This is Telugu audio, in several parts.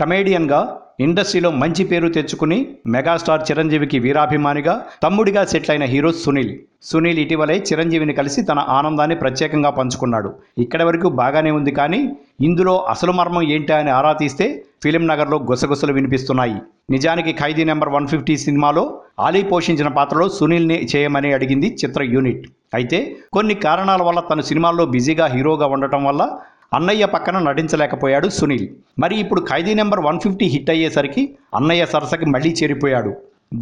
కమేడియన్గా ఇండస్ట్రీలో మంచి పేరు తెచ్చుకుని మెగాస్టార్ చిరంజీవికి వీరాభిమానిగా తమ్ముడిగా సెటిల్ అయిన హీరో సునీల్. సునీల్ ఇటీవలే చిరంజీవిని కలిసి తన ఆనందాన్ని ప్రత్యేకంగా పంచుకున్నాడు. ఇక్కడి వరకు బాగానే ఉంది కానీ ఇందులో అసలు మర్మం ఏంటా అని ఆరా తీస్తే ఫిలిం నగర్లో గుసగుసలు వినిపిస్తున్నాయి. నిజానికి ఖైదీ నెంబర్ వన్ ఫిఫ్టీ సినిమాలో ఆలీ పోషించిన పాత్రలో సునీల్ని చేయమని అడిగింది చిత్ర యూనిట్. అయితే కొన్ని కారణాల వల్ల తను సినిమాల్లో బిజీగా హీరోగా ఉండటం వల్ల అన్నయ్య పక్కన నటించలేకపోయాడు సునీల్. మరి ఇప్పుడు Khaidi number one fifty hit అయ్యేసరికి అన్నయ్య సరసకి మళ్ళీ చేరిపోయాడు.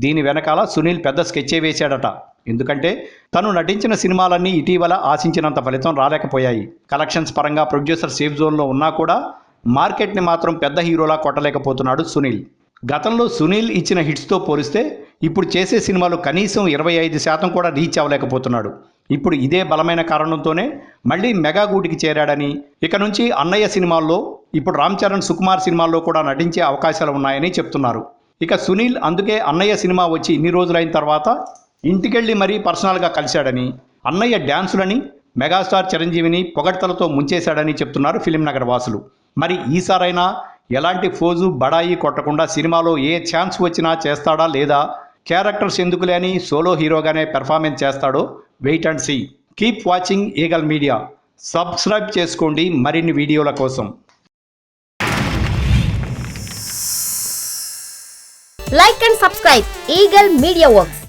దీని వెనకాల సునీల్ పెద్ద స్కెచ్చే వేశాడట. ఎందుకంటే తను నటించిన సినిమాలన్నీ ఇటీవల ఆశించినంత ఫలితం రాలేకపోయాయి. కలెక్షన్స్ పరంగా ప్రొడ్యూసర్ సేఫ్ జోన్లో ఉన్నా కూడా మార్కెట్ని మాత్రం పెద్ద హీరోలా కొట్టలేకపోతున్నాడు సునీల్. గతంలో సునీల్ ఇచ్చిన హిట్స్తో పోలిస్తే ఇప్పుడు చేసే సినిమాలు కనీసం ఇరవై ఐదు శాతం కూడా రీచ్ అవ్వలేకపోతున్నాడు. ఇప్పుడు ఇదే బలమైన కారణంతోనే మళ్ళీ మెగా గూటికి చేరాడని ఇక నుంచి అన్నయ్య సినిమాల్లో ఇప్పుడు రామ్ చరణ్ సుకుమార్ సినిమాల్లో కూడా నటించే అవకాశాలు ఉన్నాయని చెప్తున్నారు. ఇక సునీల్ అందుకే అన్నయ్య సినిమా వచ్చి ఇన్ని రోజులైన తర్వాత ఇంటికెళ్ళి మరీ పర్సనల్గా కలిశాడని అన్నయ్య డ్యాన్సులని మెగాస్టార్ చిరంజీవిని పొగడ్తలతో ముంచేశాడని చెప్తున్నారు ఫిలిం నగర్ వాసులు. మరి ఈసారైనా ఎలాంటి ఫోజు బడాయి కొట్టకుండా సినిమాలో ఏ ఛాన్స్ వచ్చినా చేస్తాడా లేదా క్యారెక్టర్స్ ఎందుకులే అని సోలో హీరోగానే పెర్ఫార్మెన్స్ చేస్తాడో? Wait and see. Keep watching eagle media. Subscribe చేసుకోండి మరిన్ని వీడియోల కోసం. Like and subscribe eagle media works.